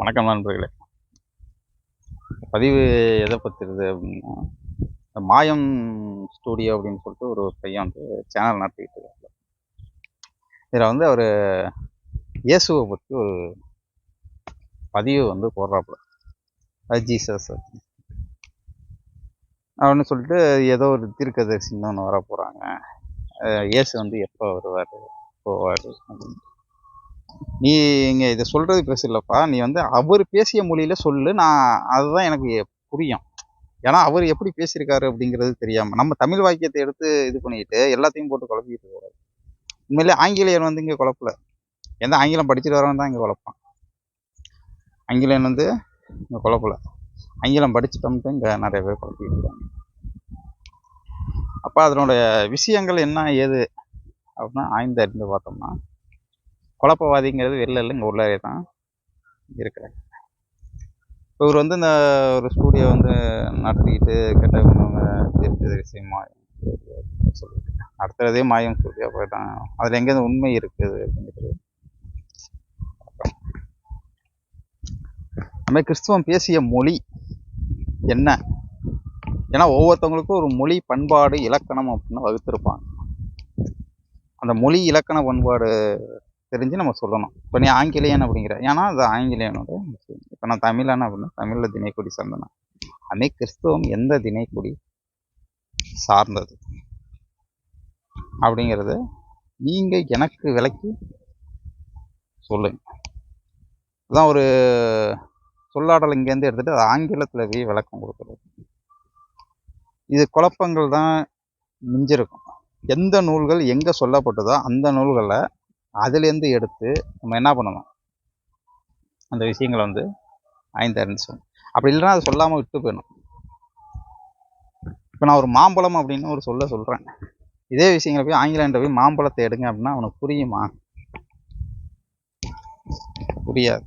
வணக்கம் நண்பர்களே. பதிவு எதை பற்றிருது அப்படின்னா இந்த மாயம் ஸ்டூடியோ அப்படின்னு சொல்லிட்டு ஒரு பையன் வந்து சேனல் நடத்திக்கிட்டு இருக்காங்க இதில் வந்து அவர் இயேசுவை பற்றி ஒரு பதிவு வந்து போடுறாப்புல அது ஜீசஸ் அப்படின்னு. சொல்லிட்டு ஏதோ ஒரு தீர்க்கதரிசின்னு ஒன்று வர போகிறாங்க இயேசு வந்து எப்போ வருவார் போவார் அப்படின்னு. நீ இங்கே இதை சொல்கிறது பெருசு இல்லைப்பா நீ வந்து அவர் பேசிய மொழியில சொல்லு. நான் அதுதான் எனக்கு புரியும். ஏன்னா அவர் எப்படி பேசியிருக்காரு அப்படிங்கிறது தெரியாமல் நம்ம தமிழ் வாக்கியத்தை எடுத்து இது பண்ணிட்டு எல்லாத்தையும் போட்டு குழப்பிக்கிட்டு போகிறாரு உண்மையிலே ஆங்கிலேயர் வந்து இங்கே குழப்பல. எந்த ஆங்கிலம் படிச்சுட்டு வரவன் தான் இங்கே குழப்பான். ஆங்கிலேயன் வந்து இங்கே குழப்பல. ஆங்கிலம் படிச்சுட்டோம்ட்டு இங்கே நிறைய பேர் குழப்பிக்கிட்டு இருக்காங்க. அப்போ அதனுடைய விஷயங்கள் என்ன ஏது? அப்படின்னா ஆய்ந்து அறிந்து பார்த்தோம்னா குழப்பவாதிங்கிறது வெளில இல்லை இங்கே உள்ளே தான் இருக்கிறாங்க இப்போ இவர் வந்து இந்த ஒரு ஸ்டூடியோ வந்து நடத்திக்கிட்டு கெட்டவங்க விஷயம் விஷயமா சொல்லிட்டு நடத்துகிறதே மாயம் ஸ்டூடியோ போயிட்டான். அதில் எங்கேருந்து உண்மை இருக்குது அப்படிங்கிறது. நம்ம கிறிஸ்துவம் பேசிய மொழி என்ன? ஏன்னா ஒவ்வொருத்தவங்களுக்கும் ஒரு மொழி பண்பாடு இலக்கணம் அப்படின்னு வகுத்திருப்பாங்க. அந்த மொழி இலக்கண பண்பாடு தெரிஞ்சு நம்ம சொல்லணும். இப்போ நீ ஆங்கிலேயன் அப்படிங்கிற ஏன்னா அது ஆங்கிலேயனோட இப்போ நான் தமிழன் அப்படின்னா தமிழில் தினைக்குடி சார்ந்தனா அன்னை கிறிஸ்தவம் எந்த தினைக்குடி சார்ந்தது? அப்படிங்கிறத நீங்கள் எனக்கு விளக்கி சொல்லுங்க அதான் ஒரு சொல்லாடல் இங்கேருந்து எடுத்துகிட்டு அது ஆங்கிலத்தில் போய் விளக்கம் கொடுக்குறது. இது குழப்பங்கள் தான் மிஞ்சிருக்கும். எந்த நூல்கள் எங்கே சொல்லப்பட்டதோ அந்த நூல்களை அதுலேருந்து எடுத்து நம்ம என்ன பண்ணணும்? அந்த விஷயங்களை வந்து ஆய்ந்து அறிஞ்சோம் அப்படி இல்லைன்னா அது சொல்லாமல் விட்டு போயிடணும். இப்போ நான் ஒரு மாம்பழம் அப்படின்னு ஒரு சொல்ல சொல்கிறேன் இதே விஷயங்களை போய் ஆங்கிலாண்ட போய் மாம்பழத்தை எடுங்க அப்படின்னா அவனுக்கு புரியுமா? புரியாது.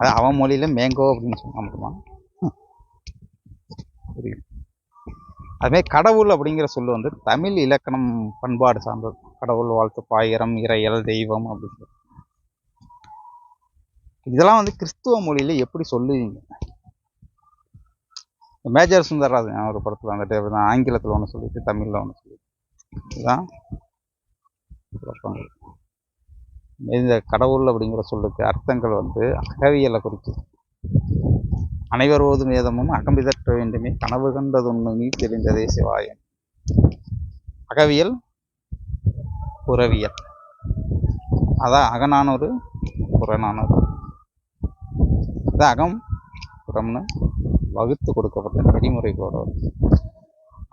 அது அவன் மொழியில் மேங்கோ அப்படின்னு சொன்னான் மட்டுமா புரியும். அதுமாதிரி கடவுள் அப்படிங்கிற சொல்லு வந்து தமிழ் இலக்கணம் பண்பாடு சார்ந்தது. கடவுள் வாழ்த்து பாயிரம் இறையல் தெய்வம் அப்படின்னு இதெல்லாம் வந்து கிறிஸ்துவ மொழியில எப்படி சொல்லுவீங்க? மேஜர் சுந்தரராஜன் ஒரு படத்தில் வந்துட்டு ஆங்கிலத்தில் ஒன்று சொல்லிட்டு தமிழில் ஒன்று சொல்லிட்டு. இதுதான் இந்த கடவுள் அப்படிங்கிற சொல்லுக்கு அர்த்தங்கள் வந்து அகவியலை குறிக்குது. அனைவர் ஓதும் வேதமும் அகம்பிதற்ற வேண்டுமே கனவு கண்டதுன்னு நீ தெரிந்ததே சிவாயன் அகவியல் புறவியல். அதான் அகனானொரு புறநானூறு. அதான் அகம் புறம்னு வகுத்து கொடுக்கப்பட்ட நெறிமுறைகளோட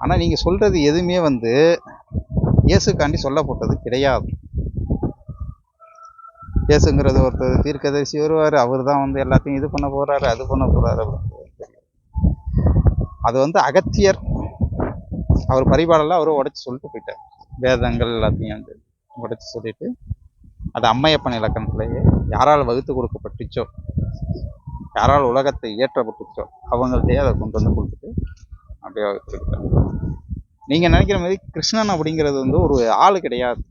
ஆனால் நீங்கள் சொல்கிறது எதுவுமே வந்து இயேசுக்காண்டி சொல்லப்பட்டது கிடையாது. இயேசுங்கிறது ஒருத்தர் தீர்க்கதரிசி வருவார். அவர் தான் வந்து எல்லாத்தையும் இது பண்ண போகிறாரு அது பண்ண போகிறாரு அது வந்து அகத்தியர் அவர் பரிபாடெல்லாம் அவரை உடைச்சி சொல்லிட்டு போயிட்டார். வேதங்கள் எல்லாத்தையும் வந்து உடைச்சி சொல்லிட்டு அது அம்மையப்பன் இலக்கணத்திலேயே யாரால் வகுத்து கொடுக்கப்பட்டுச்சோ யாரால் உலகத்தை இயற்றப்பட்டுச்சோ அவங்கள்ட்டையே அதை கொண்டு வந்து கொடுத்துட்டு அப்படியே வகுத்துக்கிட்டாங்க நீங்கள் நினைக்கிற மாதிரி கிருஷ்ணன் அப்படிங்கிறது வந்து ஒரு ஆள் கிடையாது.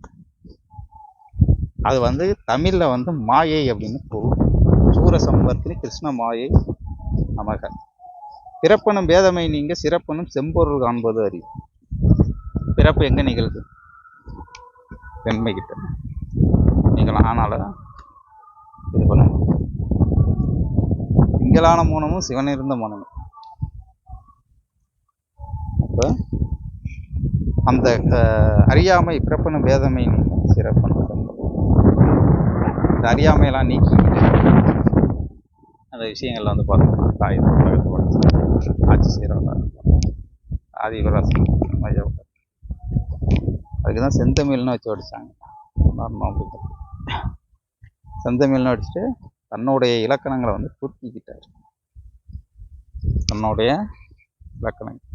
அது வந்து தமிழில் வந்து மாயை அப்படின்னு பொருள். சூரசம்பர்த்தினி கிருஷ்ண மாயை நமக. பிறப்பனும் பேதமை நீங்க சிறப்பனும் செம்பொருள் காண்பது அறிவு. பிறப்பு எங்கே நிகழ்வு பெண்மை கிட்ட. நீங்கள் ஆனால இது பண்ண திங்களான மூனமும் சிவன் இருந்த மனமும் அப்போ அந்த அறியாமை பிறப்பனும் பேதமை நீங்கள் சிறப்பனும். இந்த அறியாமையெல்லாம் நீக்கிக்கிட்டு அந்த விஷயங்கள்ல வந்து பார்த்தோம்னா தாய் ஆட்சி செய்கிறவங்க ஆதிவராசன் அதுக்கு தான் செந்தமிழ்னு வச்சு அடித்தாங்க அப்படின்னு. செந்தமிழ்னு அடிச்சுட்டு தன்னுடைய இலக்கணங்களை வந்து குறுக்கிக்கிட்டார் தன்னுடைய இலக்கணங்கள்.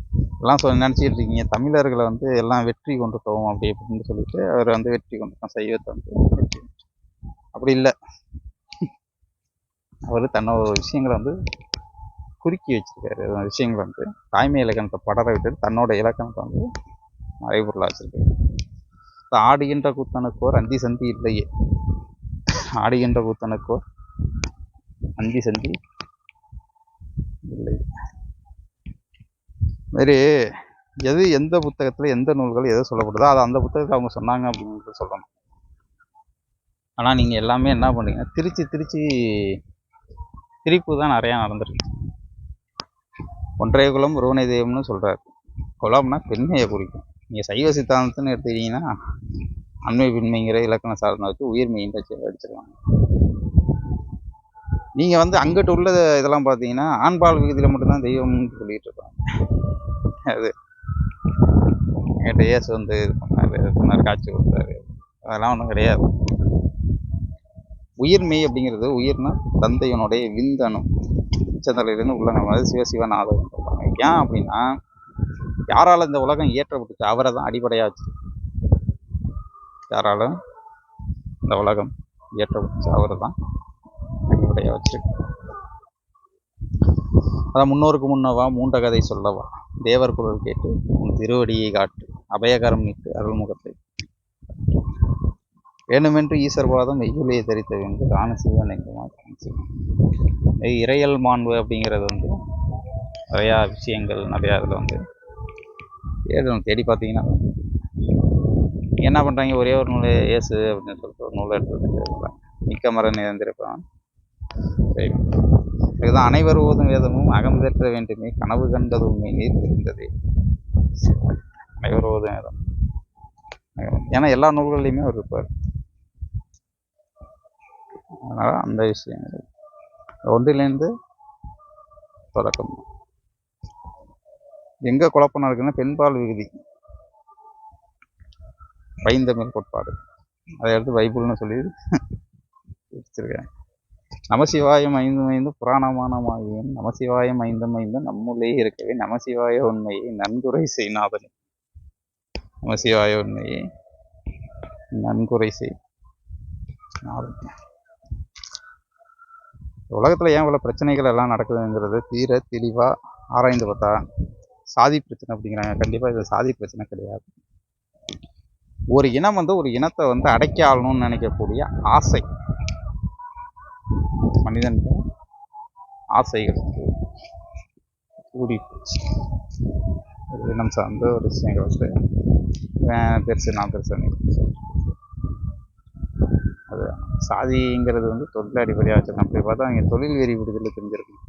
எல்லாம் சொல்லி நினச்சிக்கிட்டு இருக்கீங்க. தமிழர்களை வந்து எல்லாம் வெற்றி கொண்டுட்டோம் அப்படி அப்படின்னு சொல்லிட்டு அவர் வந்து வெற்றி கொண்டுட்டோம். சைவத்தை வந்து அப்படி இல்லை. அவர் தன்னோட விஷயங்களை வந்து குறுக்கி வச்சிருக்காரு. விஷயங்களை வந்து தாய்மை இலக்கணத்தை படர விட்டுட்டு தன்னோட இலக்கணத்தை வந்து மறைபொருளாக வச்சிருக்காரு. ஆடுகின்ற கூத்தனுக்கோர் அந்தி சந்தி இல்லையே. ஆடுகின்ற கூத்தனுக்கோர் அந்தி சந்தி இல்லை மாரி எது எந்த புத்தகத்தில் எந்த நூல்கள் எது சொல்லப்படுதோ அதை அந்த புத்தகத்தை அவங்க சொன்னாங்க அப்படிங்கிறத சொல்லணும் ஆனால் நீங்கள் எல்லாமே என்ன பண்ணுறீங்க திருச்சி திருச்சி திரிப்பு தான் நிறையா நடந்திருக்கு. ஒன்றைய குலம் ஒருவனை தெய்வம்னு சொல்கிறார் குலம்னா பெண்மையை குறிக்கும். நீங்கள் சைவ சித்தாந்தத்துன்னு எடுத்துக்கிட்டிங்கன்னா அண்மை பெண்மைங்கிற இலக்கண சார்ந்த வச்சு உயிர் மெயின் வச்சு அடிச்சிருவாங்க. நீங்கள் வந்து அங்கிட்டு உள்ள இதெல்லாம் பார்த்தீங்கன்னா ஆண்பால் விகுதியில் மட்டும்தான் தெய்வம்னு சொல்லிட்டு இருப்பாங்க அது என்கிட்ட ஏசு வந்து இது பண்ணார் இது காட்சி கொடுத்தாரு. அதெல்லாம் ஒன்றும் கிடையாது. உயிர்மெய் அப்படிங்கிறது உயிர்னா தந்தையனுடைய விந்தணு. உச்சந்தலையிலேருந்து உள்ள நம்ம வந்து சிவசிவன் ஆதவன் ஏன் அப்படின்னா யாரால் இந்த உலகம் இயற்றப்பட்டுச்சு? அவரை தான் அடிப்படையாக வச்சு யாரால இந்த உலகம் இயற்றப்பட்டுச்சு? அவரை தான் அடிப்படையாக வச்சிருக்கு. அதான் முன்னோருக்கு முன்னவா மூண்ட கதை சொல்லவா? தேவர் குரல் கேட்டு உன் திருவடியை காட்டு. அபயகரம் நீட்டு அருள்முகத்தை. வேணுமென்று ஈஸ்வரவாதம் வெய்யுலையை தரித்த வேண்டும் காண சிவன் எங்குமா இறையல் மாண்பு அப்படிங்கிறது வந்து நிறையா விஷயங்கள் நிறையா இதில் வந்து தேடணும் தேடி பார்த்தீங்கன்னா. என்ன பண்ணுறாங்க ஒரே ஒரு நூலை இயேசு அப்படின்னு சொல்லிட்டு ஒரு நூலை எடுத்து மிக்க மர நிறந்திருப்பான் இதுதான் அனைவர் ஓதும் வேதமும் அகம் தேற்ற வேண்டுமே கனவு கண்டது உண்மையே தெரிந்ததே? அனைவர் ஓதும் வேதம். ஏன்னா எல்லா நூல்கள்லையுமே அவர் இருப்பார். அதனால் அந்த விஷயங்கள் ஒன்றிலேருந்து தொடக்கம். எங்கே குழப்பம் நடக்குதுன்னா பெண்பால் விகுதி. பைந்தமிழ் கோட்பாடு. அதை எடுத்து பைபிள்னு சொல்லி வச்சுருக்கேன் நமசிவாயம் ஐந்தும் ஐந்து புராணமானமாகியும் நமசிவாயம் ஐந்தும் ஐந்தும் நம்முள்ளே இருக்கவே நமசிவாய உண்மையை நன்குரை செய்நாதனே நமசிவாய உண்மையை நன்குரை செய் நாதனே. உலகத்தில் ஏன் இவ்வளோ பிரச்சனைகள் எல்லாம் நடக்குதுங்கிறது தீர தெளிவாக ஆராய்ந்து பார்த்தா சாதி பிரச்சனை அப்படிங்கிறாங்க. கண்டிப்பாக இது சாதி பிரச்சனை கிடையாது. ஒரு இனம் வந்து ஒரு இனத்தை வந்து அடைக்க ஆளணும்னு நினைக்கக்கூடிய ஆசை. மனிதன் ஆசைகள் வந்து கூடி போச்சு ஒரு இனம் சார்ந்த ஒரு விஷயங்கள் வந்து பெருசு நான் பெருசு அது சாதிங்கிறது வந்து தொழில் அடிப்படையாக வச்சிருக்கோம். அப்படி பார்த்தா அவங்க தொழில் வெறி விடுதலை தெரிஞ்சிருக்கும்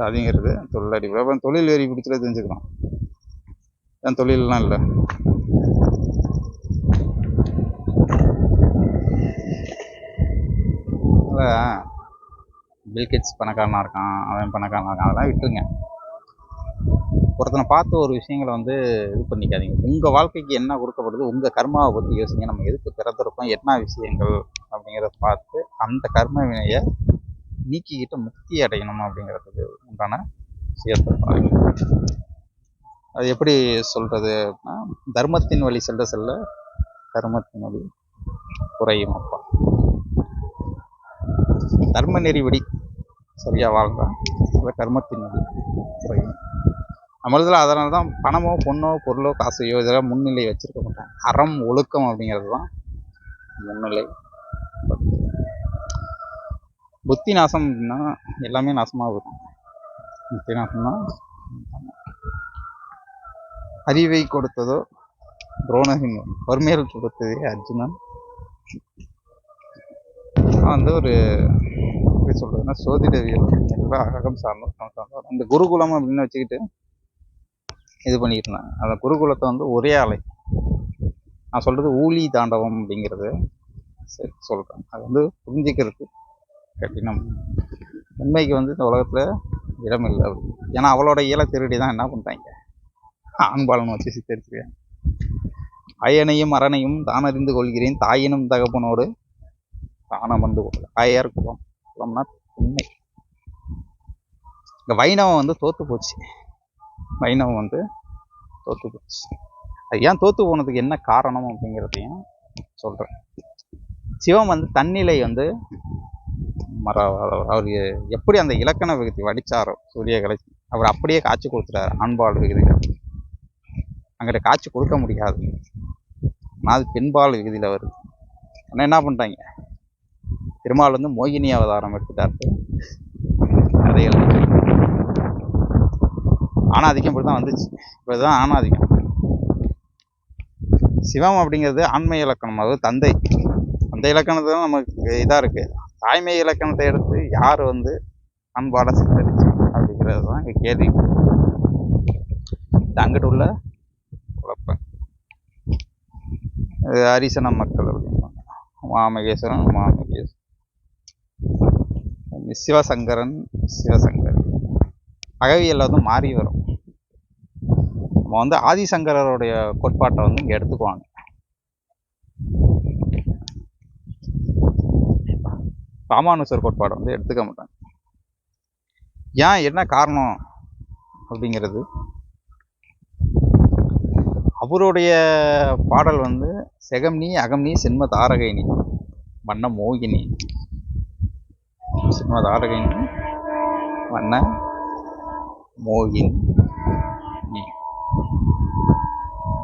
சாதிங்கிறது தொழில் அடிப்படை. அப்புறம் தொழில் வெறி பிடிச்சல தெரிஞ்சுக்கலாம் என் தொழிலெலாம் இல்லை? பில்கெட்ஸ் பணக்காரனாக இருக்கான் அவன் பணக்காரனாக இருக்கான். அதெல்லாம் விட்டுருங்க. ஒருத்தனை பார்த்து ஒரு விஷயங்களை வந்து இது பண்ணிக்காதீங்க. உங்கள் வாழ்க்கைக்கு என்ன கொடுக்கப்படுது உங்கள் கர்மாவை பற்றி யோசிங்க. நம்ம எதுக்கு பிறந்திருக்கோம் என்ன விஷயங்கள் அப்படிங்கிறத பார்த்து அந்த கர்ம வினையை நீக்கிக்கிட்டு முக்தி அடையணும் அப்படிங்கிறதுக்கு உண்டான விஷயத்தை பாருங்க அது எப்படி சொல்கிறது அப்படின்னா தர்மத்தின் வழி செல்ல செல்ல கர்மத்தின் வழி குறையும் அப்பா. தர்ம நெறிவடி சரியாக வாழ்ந்தா அந்த கர்மத்தின் வழி குறையும். நம்மளதில் அதனால தான் பணமோ பொண்ணோ பொருளோ காசையோ இதெல்லாம் முன்னிலை வச்சுருக்க மாட்டாங்க. அறம் ஒழுக்கம் அப்படிங்கிறது தான் முன்னிலை. புத்தி நாசம் அப்படின்னா எல்லாமே நாசமாக வரும் புத்தி நாசம்னா அறிவை கொடுத்ததோ துரோணகின் வறுமையில் கொடுத்ததே அர்ஜுனன். வந்து ஒரு எப்படி சொல்கிறதுன்னா சோதிடவியல் எல்லாம் அகம் சார்ந்தோம் சார்ந்தோம் இந்த குருகுலம் அப்படின்னு வச்சுக்கிட்டு இது பண்ணிக்கிட்டு இருந்தாங்க அந்த குருகுலத்தை வந்து ஒரே ஆலை நான் சொல்கிறது ஊழி தாண்டவம் அப்படிங்கிறது சரி சொல்கிறேன் அது வந்து புரிஞ்சிக்கிறது கடினம். உண்மைக்கு வந்து இந்த உலகத்தில் இடம் இல்லை ஏன்னா அவளோட இயலை திருடி தான் என்ன பண்ணுறாங்க ஆண்பாலன் வச்சு சித்தரிச்சிருக்காங்க. அயனையும் அரணையும் தான் அறிந்து கொள்கிறேன். தாயினும் தகப்பனோடு தானம் வந்து கொள்ள ஆயார் குளம் குளம்னா உண்மை. இந்த வைணவம் வந்து தோத்து போச்சு. வைணவம் வந்து தோற்று போச்சு. அது ஏன் தோற்று போனதுக்கு என்ன காரணம் அப்படிங்கிறதையும் சொல்கிறேன் சிவம் வந்து தன்னிலை வந்து மர அவர் எப்படி அந்த இலக்கண விகுதி வடித்தாரோ சூரிய கலை அவர் அப்படியே காட்சி கொடுத்துட்டாரு ஆண்பால் விகுதியில். அங்கிட்ட காட்சி கொடுக்க முடியாது. ஆனால் அது பெண்பால் விகுதியில் வருது. ஆனால் என்ன பண்ணிட்டாங்க? திருமால் வந்து மோகினி அவதாரம் எடுத்துட்டாரு. கதைகள் ஆணாதிக்கம் இப்படி தான் வந்துச்சு. இப்படிதான் ஆணாதிக்கம். சிவம் அப்படிங்கிறது ஆண்மை இலக்கணம் அதாவது தந்தை. அந்த இலக்கணத்தை தான் நமக்கு இதாக இருக்குது தாய்மை இலக்கணத்தை எடுத்து யார் வந்து அன்பாட சித்தரிச்சு அப்படிங்கிறது தான் இங்கே கேள்வி. இது அங்கிட்டு உள்ள குழப்பம் இது அரிசன மக்கள் அப்படிம்பாங்க. மாமகேஸ்வரன் மாமகேஸ்வரன் சிவசங்கரன் சிவசங்கரன் அகவியல் வந்து மாறி வரும். நம்ம வந்து ஆதிசங்கரருடைய கோட்பாட்டை வந்து இங்கே எடுத்துக்குவாங்க. ராமானுசர் கோட்பாடை வந்து எடுத்துக்க மாட்டாங்க. ஏன்? என்ன காரணம்? அப்படிங்கிறது. அவருடைய பாடல் வந்து செகம்னி அகம்னி சின்ம தாரகைனி வண்ண மோகினி. சின்ம தாரகைனி வண்ண மோகினி.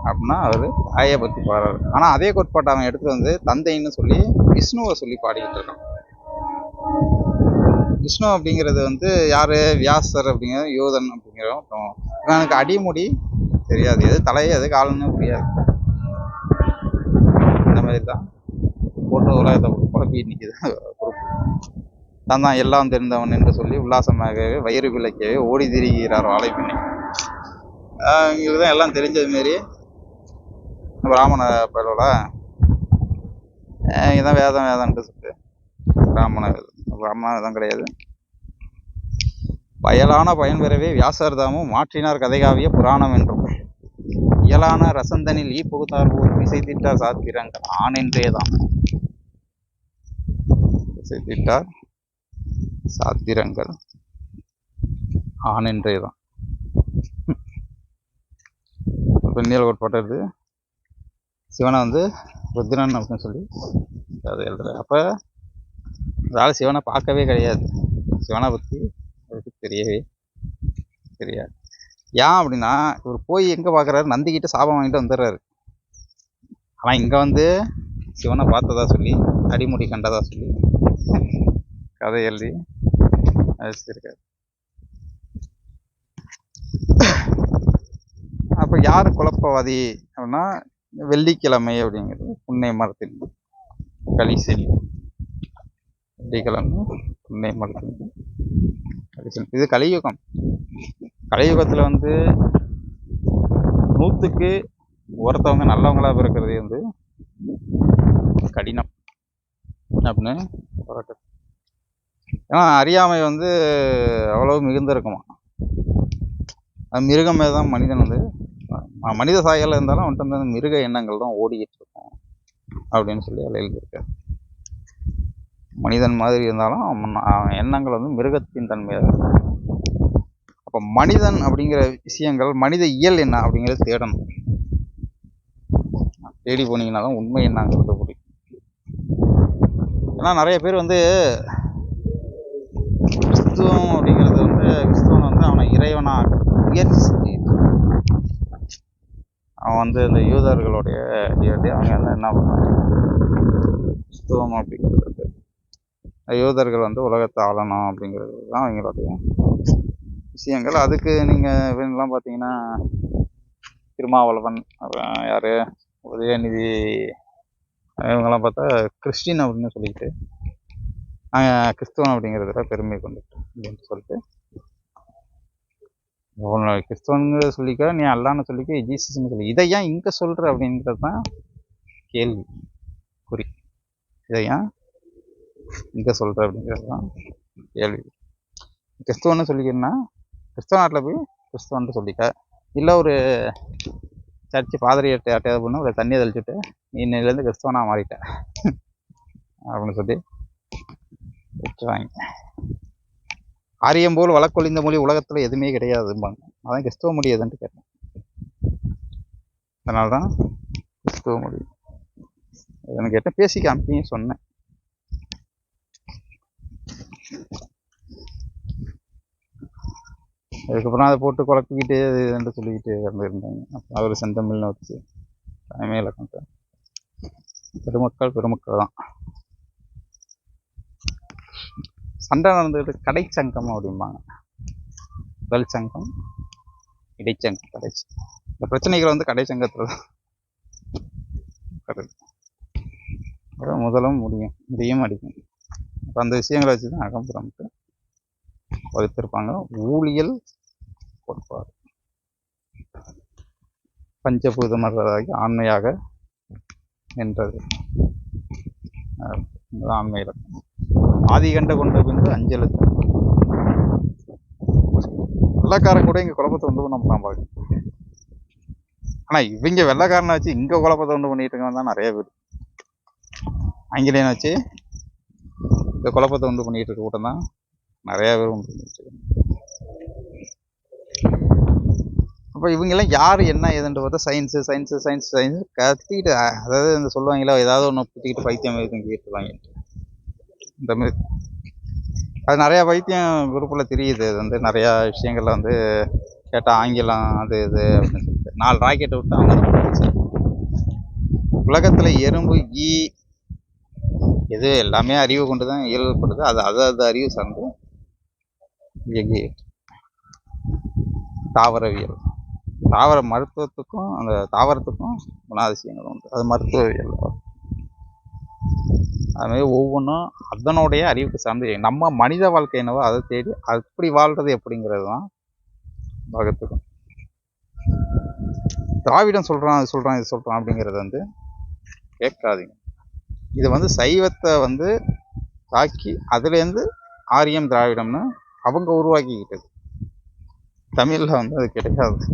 அப்படின்னா அவர் தாயை பற்றி பாடுறாரு. ஆனால் அதே கோட்பாட்டை அவன் எடுத்து வந்து தந்தைன்னு சொல்லி விஷ்ணுவை சொல்லி பாடிக்கிட்டு இருக்கான். விஷ்ணு அப்படிங்கிறது வந்து யாரு? வியாசர் அப்படிங்கிறது யோதன் அப்படிங்கிறோம் அப்புறம் இவனுக்கு அடிமுடி தெரியாது. எது தலையே எது காலன்னு புரியாது. இந்த மாதிரி தான் போட்டு உலகத்தை குழப்பி நிற்கிது தான் தான் எல்லாம் தெரிந்தவன் என்று சொல்லி உல்லாசமாகவே வயிறு விளக்கவே ஓடி திரிகிறார் வாழைப்பிண்ணை இவங்களுக்கு தான் எல்லாம் தெரிஞ்சது மாரி. பிராமண பயலோட. இதான் வேதம் வேதம்ன்ட்டு சொல்லிட்டு பிராமண வேதம். பிராமண வேதம் கிடையாது. பயலான பயன் பெறவே வியாசர்தாமும் மாற்றினார் கதைகாவிய புராணம் என்றும். இயலான ரசந்தனில் ஈ புகுத்தார் போல் விசைத்திட்டார் சாத்திரங்கள் ஆண் என்றே தான். விசைத்திட்டார் சாத்திரங்கள். ஆனென்றே தான். பெண்ணியல் இது சிவனை வந்து ருத்ரன் அப்படின்னு சொல்லி அது எழுதுறாரு. அப்போ அதால் சிவனை பார்க்கவே கிடையாது. சிவனை பற்றி அவருக்கு தெரியவே தெரியாது. ஏன் அப்படின்னா இவர் போய் எங்கே பார்க்குறாரு நந்திக்கிட்ட சாபம் வாங்கிட்டு வந்துடுறாரு. ஆனால் இங்கே வந்து சிவனை பார்த்ததா சொல்லி அடிமுடி கண்டதா சொல்லி கதை எழுதி வச்சிருக்காரு. அப்போ யார் குழப்பவாதி அப்படின்னா வெள்ளிக்கிழமை அப்படிங்கிறது புன்னை மரத்தின் களி வெள்ளிக்கிழமை புன்னை மரத்தின் களி இது கலியுகம். கலியுகத்தில் வந்து நூற்றுக்கு ஒருத்தவங்க நல்லவங்களா இருக்கிறது வந்து கடினம் அப்படின்னு போராட்டம். ஏன்னா அறியாமை வந்து அவ்வளவு மிகுந்திருக்குமா அது மிருகம் மாதிரி தான் மனிதன் வந்து மனித சாயலில் இருந்தாலும் அவன்கிட்ட வந்து மிருக எண்ணங்கள் தான் ஓடிக்கிட்டு இருக்கும் அப்படின்னு சொல்லி அதில் எழுதியிருக்காரு மனிதன் மாதிரி இருந்தாலும் அவன் அவன் எண்ணங்கள் வந்து மிருகத்தின் தன்மையாக இருக்கும் அப்போ மனிதன் அப்படிங்கிற விஷயங்கள் மனித இயல் என்ன அப்படிங்கிறத தேடணும். தேடி போனீங்கன்னா தான் உண்மை என்னங்கிறது புரியும். ஏன்னா நிறைய பேர் வந்து கிறிஸ்துவம் அப்படிங்கிறது வந்து கிறிஸ்துவன் வந்து அவனை இறைவனாக முயற்சி செஞ்சுட்டு அவன் வந்து இந்த யூதர்களுடைய இதை அவங்க வந்து என்ன பண்ணாங்க கிறிஸ்துவம் அப்படிங்கிறது. யூதர்கள் வந்து உலகத்தை ஆளணும் அப்படிங்கிறது தான் அவங்களுடைய விஷயங்கள். அதுக்கு நீங்கள் இவங்கெல்லாம் பார்த்தீங்கன்னா திருமாவளவன் அப்புறம் யார்? உதயநிதி இவங்கெல்லாம் பார்த்தா கிறிஸ்டின் அப்படின்னு சொல்லிக்கிட்டு நாங்கள் கிறிஸ்துவன் அப்படிங்கிறதுல பெருமை கொண்டுட்டோம் அப்படின்னு சொல்லிட்டு. உன்னை கிறிஸ்துவனுங்கிறத சொல்லிக்க நீ அல்லான்னு சொல்லிக்க ஜீசஸ்ன்னு சொல்லி. இதை ஏன் இங்கே சொல்கிற அப்படிங்கிறது தான் கேள்வி குறி. இதை ஏன் இங்கே சொல்கிற அப்படிங்கிறது தான் கேள்வி. கிறிஸ்துவன்னு சொல்லிக்கிறேன்னா கிறிஸ்தவ நாட்டில் போய் கிறிஸ்தவன்ட்டு சொல்லிக்க. இல்லை ஒரு சர்ச்சு பாதிரியார்ட்ட யார்ட்டையாவது பண்ணு ஒரு தண்ணியை தெளிச்சுட்டு நீ இன்னிலேருந்து கிறிஸ்தவனாக மாறிட்ட. அப்படின்னு சொல்லி விட்டுறாங்க. ஆரியம் போல் வழக்கொழிந்த மொழி உலகத்தில் எதுவுமே கிடையாதும்பாங்க அதான் கிறிஸ்துவ மொழி எதுன்ட்டு கேட்டேன். அதனால தான் கிறிஸ்துவ மொழி. எதுன்னு கேட்டேன் பேசி காமிப்பீங்க சொன்னேன். அதுக்கப்புறம் அதை போட்டு குழப்பிக்கிட்டே இது இதுன்னு சொல்லிக்கிட்டு இருந்திருந்தாங்க அப்புறம் அவர் செந்தமிழ்னு வச்சு தலைமையில் பெருமக்கள் பெருமக்கள் தான். சண்டை நடந்துக்கிட்டு கடைச்சங்கம் அப்படிம்பாங்க. முதல் சங்கம் இடைச்சங்கம் கடைசி இந்த பிரச்சனைகள் வந்து கடைச்சங்கத்தில் தான் முதலும் முடியும். முடியும் அடிக்கும். அப்போ அந்த விஷயங்களை வச்சு தான் அகம்புறம்ட்டு வகுத்திருப்பாங்க ஊழியல் கோட்பாடு. பஞ்சபூதமற்றதாகி ஆண்மையாக என்றது அஹ் ஆண்மை இலக்கணம். ஆதி கண்ட கொண்ட பின்பு அஞ்சலத்து வெள்ளக்காரன் கூட இங்கே குழப்பத்தை உண்டு பண்ண முடியாம பாருங்க ஆனால் இவங்க வெள்ளைக்காரனை வச்சு இங்கே குழப்பத்தை உண்டு பண்ணிட்டு இருக்கவங்க தான் நிறைய பேர். ஆங்கிலேயனை வச்சு இந்த குழப்பத்தை உண்டு பண்ணிட்டு இருக்க கூட்டம் தான் நிறைய பேர் உண்டு பண்ணிட்டு அப்போ இவங்கெல்லாம் யார் என்ன ஏதுன்னு பார்த்தா சயின்ஸு சயின்ஸு சயின்ஸ் சயின்ஸ் கத்திக்கிட்டு அதாவது இந்த சொல்லுவாங்களோ ஏதாவது ஒன்று குத்திக்கிட்டு பைத்தியம் வைத்தியம் கேட்டுருவாங்க இந்த மாதிரி. அது நிறையா வைத்தியம் குரூப்பில் தெரியுது. அது வந்து நிறையா விஷயங்கள்ல வந்து கேட்டால் ஆங்கிலம் அது இது அப்படின்னு சொல்லிட்டு. நாலு ராக்கெட்டை விட்டு உலகத்தில் எறும்பு ஈ இது எல்லாமே அறிவு கொண்டு தான் இயல்படுது. அது அது அது அறிவு சார்ந்து இயங்கி தாவரவியல். தாவர மருத்துவத்துக்கும் அந்த தாவரத்துக்கும் குணாதிசயங்கள் உண்டு. அது மருத்துவவியல். அதுமாதிரி ஒவ்வொன்றும் அதனுடைய அறிவுக்கு சார்ந்து நம்ம மனித வாழ்க்கை என்னவோ அதை தேடி அப்படி வாழ்கிறது எப்படிங்கிறது தான் பகத்துக்கும் திராவிடம் சொல்கிறான் அது சொல்கிறான் இது சொல்கிறான் அப்படிங்கிறது வந்து கேட்காதீங்க இது வந்து சைவத்தை வந்து தாக்கி அதுலேருந்து ஆரியம் திராவிடம்னு அவங்க உருவாக்கிக்கிட்டது. தமிழில் வந்து அது கிடைக்காது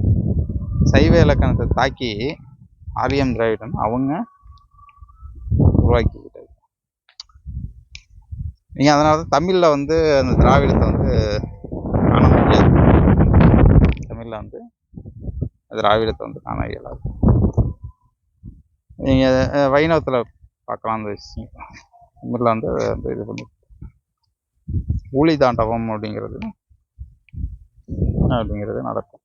சைவ இலக்கணத்தை தாக்கி ஆரியம் திராவிடம் அவங்க உருவாக்கிக்கிட்டது நீங்கள் அதனால தான் தமிழில் வந்து அந்த திராவிடத்தை வந்து காண முடியாது. தமிழில் வந்து திராவிடத்தை வந்து காண இயலாது. நீங்கள் வைணவத்தில் பார்க்கலாம் அந்த விஷயம். தமிழில் வந்து அந்த இது பண்ணி ஊழி தாண்டவம் அப்படிங்கிறது அப்படிங்கிறது நடக்கும்.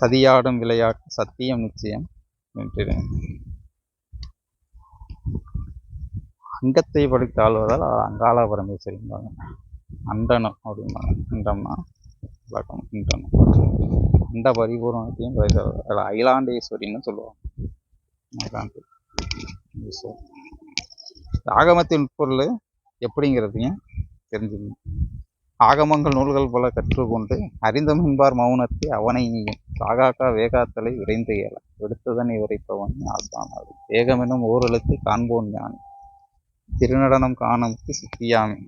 சதியாடும் விளையாட்டு சத்தியம் நிச்சயம் என்று அங்கத்தை படித்து ஆள்வதால் அங்காள பரமேஸ்வரிம்பாங்க அண்டனம் அப்படிம்பாங்க. அண்டம்னா விளக்கம் அண்டனம். அண்ட பரிபூர்ணத்தையும் அதில் அதுல சொல்லுவாங்க. ஆகமத்தின் பொருள் எப்படிங்கிறதையும் தெரிஞ்சுக்கணும். ஆகமங்கள் நூல்கள் போல கற்றுக்கொண்டு அறிந்தமின்பார் மௌனத்தை அவனை நீயும் சாகாக்கா வேகாத்தலை விரைந்து இயல எடுத்ததனை உரைப்பவன் ஆசானாது வேகமெனும் ஓரெழுத்து காண்போன் ஞானி. திருநடனம் காணும்க்கு சித்தியாமி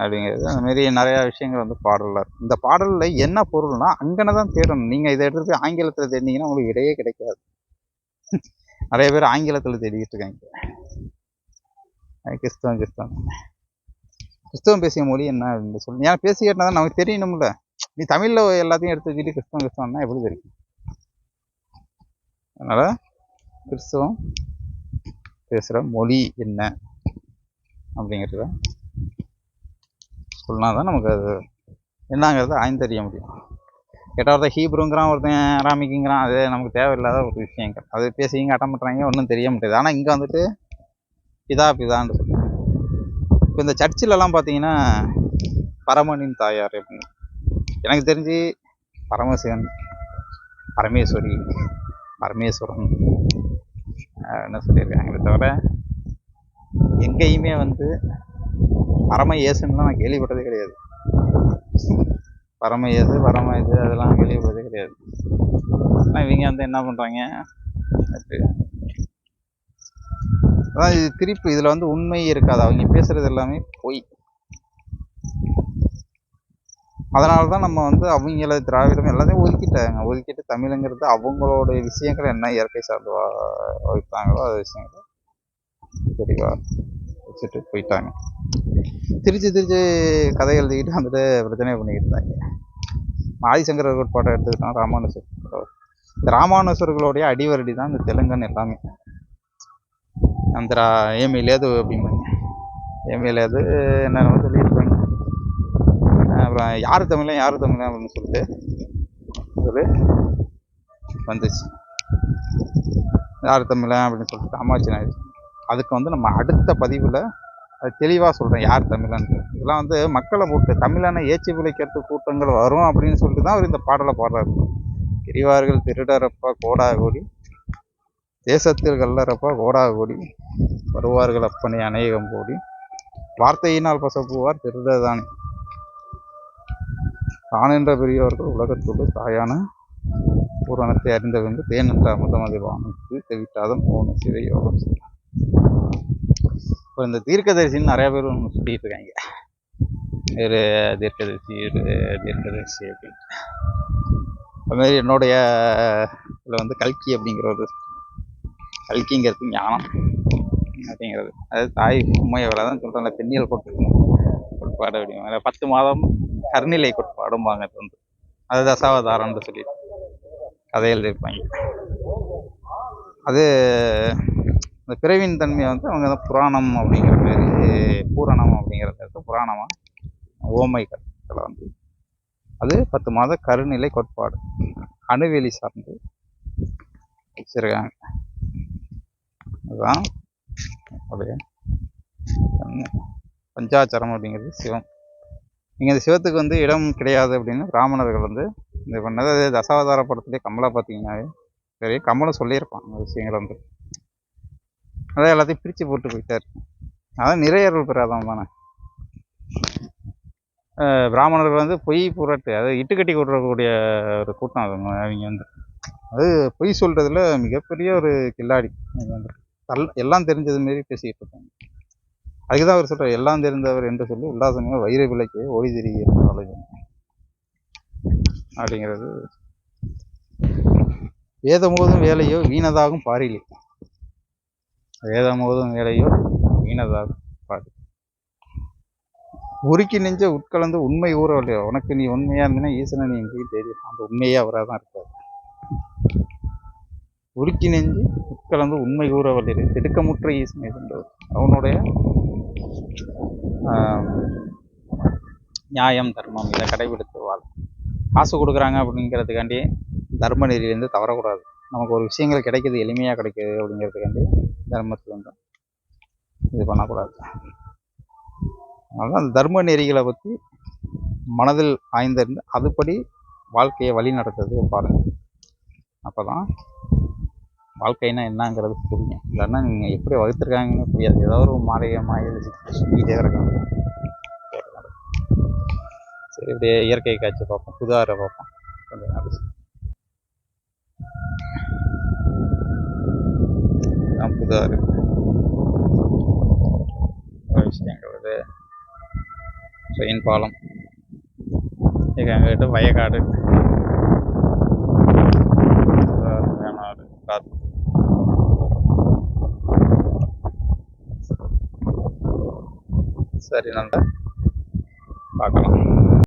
அப்படிங்கிறது அந்த மாதிரி நிறைய விஷயங்கள் வந்து பாடலில் இருக்கு. இந்த பாடலில் என்ன பொருள்னா அங்கனை தான் தேடணும். நீங்க இதை எடுத்து போய் ஆங்கிலத்துல தேடினீங்கன்னா உங்களுக்கு இடையே கிடைக்காது. நிறைய பேர் ஆங்கிலத்துல தேடிக்கிட்டு இருக்காங்க. கிறிஸ்தவம் கிறிஸ்தவம். கிறிஸ்தவம் பேசிய மொழி என்ன அப்படின்னு சொல்லி ஏன் பேசி கேட்டால் தான் நமக்கு தெரியணும்ல. நீ தமிழ்ல எல்லாத்தையும் எடுத்து வச்சுட்டு கிறிஸ்தவம் கிறிஸ்தவம்னா எப்படி தெரியும்? அதனால கிறிஸ்தவம் பேசுகிற மொழி என்ன அப்படிங்கிறத சொன்னா தான் நமக்கு அது என்னங்கிறத ஆய்ந்தறிய முடியும். கேட்டால் ஒருத்தன் ஹீப்ருங்கிறான் ஒருத்தன் அராமிக்குங்கிறான் அது நமக்கு தேவையில்லாத ஒரு விஷயங்கள். அது பேசிங்க அட்டம் பண்ணுறாங்க ஒன்றும் தெரிய முடியாது. ஆனால் இங்கே வந்துட்டு பிதா பிதான்னு சொல்லி. இப்போ இந்த சர்ச்சிலலாம் பார்த்தீங்கன்னா பரமனின் தாயார் அப்படின்னு. எனக்கு தெரிஞ்சு பரமசிவன் பரமேஸ்வரி பரமேஸ்வரன். அப்படின்னு சொல்லியிருக்காங்களே தவிர எங்கேயுமே வந்து பரம இயேசுன்னுலாம் நான் கேள்விப்பட்டதே கிடையாது. பரம இயேசு பரம இது அதெல்லாம் கேள்விப்பட்டதே கிடையாது. ஆனால் இவங்க வந்து என்ன பண்ணுறாங்க அதான் இது திருப்பி இதில் வந்து உண்மை இருக்காது. அவங்க பேசுறது எல்லாமே பொய். அதனால தான் நம்ம வந்து அவங்கள திராவிடம் எல்லாத்தையும் ஒதுக்கிட்டாங்க. ஒதுக்கிட்டு தமிழுங்கிறது அவங்களோட விஷயங்கள் என்ன? இயற்கை சார்ந்து வைத்தாங்களோ அது விஷயங்களை தெளிவாக வச்சுட்டு போயிட்டாங்க. திருச்சி திருச்சி கதை எழுதிக்கிட்டு வந்துட்டு பிரச்சனை பண்ணிக்கிட்டு இருந்தாங்க. ஆதிசங்கரர் கோட்பாட்டை எடுத்துக்கிட்டோம் ராமானுசர் இந்த ராமானுசர்களுடைய அடிவரடி தான் இந்த தெலுங்கன் எல்லாமே. அந்த ஏமி லேது அப்படிம்பாங்க. ஏமி லேது என்னென்னு சொல்லி அப்புறம் யார் தமிழன் யார் தமிழன் அப்படின்னு சொல்லிட்டு ஒரு வந்துச்சு. யார் தமிழன் அப்படின்னு சொல்லிட்டு காமாட்சி நாயுடு. அதுக்கு வந்து நம்ம அடுத்த பதிவில் அது தெளிவாக சொல்கிறேன் யார் தமிழன் இதெல்லாம் வந்து மக்களை போட்டு தமிழனை ஏச்சி பிழைக்கிறது கூட்டங்கள் வரும் அப்படின்னு சொல்லிட்டு தான் அவர் இந்த பாடலை பாடுறாரு. கிரிவார்கள் திருடரப்பா கோடா கோடி தேசத்தில் கல்லறப்பா கோடா கோடி வருவார்கள் அப்பனை அநேகம் கோடி. வார்த்தையினால் பசப்புவார் திருடதானே தான் என்ற பெரியவர்கள் உலகத்துள்ள தாயான பூரணத்தை அறிந்தவங்க தேன் என்ற அமுதமதி வானுக்கு தெவிட்டாதம் போன சிவை யோகம் இப்போ இந்த தீர்க்கதரிசின்னு நிறைய பேர் ஒன்று சொல்லிட்டு இருக்காங்க. ஒரு தீர்க்கதரிசி ஒரு தீர்க்கதரிசி அப்படின்ட்டு. அது என்னுடைய இதில் வந்து கல்கி அப்படிங்கிற ஒரு கல்கிங்கிறது ஞானம் அப்படிங்கிறது. அதாவது தாய் உண்மையவரை தான் சொல்கிறேன் பெண்ணியல் கொட்டு கோட்பாடு அப்படிங்கிற பத்து மாதம் கருநிலை கோட்பாடும்பாங்க அது வந்து அது தசாவதாரம்னு சொல்லி கதை எழுதியிருப்பாங்க. அது இந்த பிறவின் தன்மையை வந்து அவங்க வந்து புராணம் அப்படிங்கிற மாதிரி பூரணம் அப்படிங்கிறத எடுத்து புராணமாக ஓமை கருத்தில் வந்து. அது பத்து மாத கருநிலை கோட்பாடு. அணுவெளி சார்ந்து வச்சிருக்காங்க. அதுதான் அப்படியே பஞ்சாச்சரம் அப்படிங்கிறது சிவம். நீங்கள் இந்த சிவத்துக்கு வந்து இடம் கிடையாது அப்படின்னு பிராமணர்கள் வந்து இது பண்ணது. அது தசாவதார படத்துலேயே கமலா பார்த்தீங்கன்னாவே சரி கமலும் சொல்லியிருப்பான் அந்த விஷயங்களை வந்து. அதான் எல்லாத்தையும் பிரித்து போட்டு போயிட்டார். அதான் நிறையர்கள் பெறாதவன் தானே பிராமணர்கள் வந்து பொய் புரட்டு அது இட்டுக்கட்டி கொடுக்கக்கூடிய ஒரு கூட்டம் அது அவங்க வந்து. அது பொய் சொல்கிறதுல மிகப்பெரிய ஒரு கில்லாடி. வந்து தல் எல்லாம் தெரிஞ்சது மாரி பேசிக்கிட்டு இருப்பாங்க அதுக்கு தான் அவர் சொல்கிறார் எல்லாம் தெரிந்தவர் என்று சொல்லி உல்லாசமே வைர விலைக்கு ஓடி திரிகிறார் அப்படிங்கிறது. வேதமோதும் வேலையோ வீணதாகும் பாரிலே. வேதமோதும் வேலையோ வீணதாகும் பாரி. உருக்கி நெஞ்ச உட்கலந்து உண்மை ஊறவில்லையோ உனக்கு நீ உண்மையாக இருந்தீங்கன்னா ஈசனை நீ எங்கேயும் தெரியும் அந்த உண்மையே அவராக தான் இருப்பார். உருக்கி நெஞ்சு உட்கலந்து உண்மை கூற கூறவில்லை திடுக்கமுற்ற ஈசனை கொண்டவர் அவனுடைய நியாயம் தர்மம் இதை கடைபிடித்துவாள் காசு கொடுக்குறாங்க அப்படிங்கிறதுக்காண்டி தர்ம நெறியிலேருந்து தவறக்கூடாது. நமக்கு ஒரு விஷயங்கள் கிடைக்கிது எளிமையாக கிடைக்கிது அப்படிங்கிறதுக்காண்டி தர்மத்துலேருந்து இது பண்ணக்கூடாது. அதனால் அந்த தர்ம நெறிகளை பற்றி மனதில் ஆய்ந்திருந்து அதுபடி வாழ்க்கையை வழி நடத்துறது பாருங்கள் அப்போ தான் வாழ்க்கைனா என்னங்கிறது புரியும். இல்லைன்னா நீங்கள் எப்படி வகுத்துருக்காங்கன்னு புரியாது. ஏதோ ஒரு மாலைய மாயில் சுற்றிக்கிட்டே இருக்காங்க சரி இப்படியே இயற்கை காட்சி பார்ப்போம். புதாரை பார்ப்போம். கொஞ்சம் நாள் தான் புதாறு ஒரு ட்ரெயின் பாலம். இங்கே அங்கிட்ட வயக்காடு. வேணாடு சரி நல்லா பார்க்கலாம்.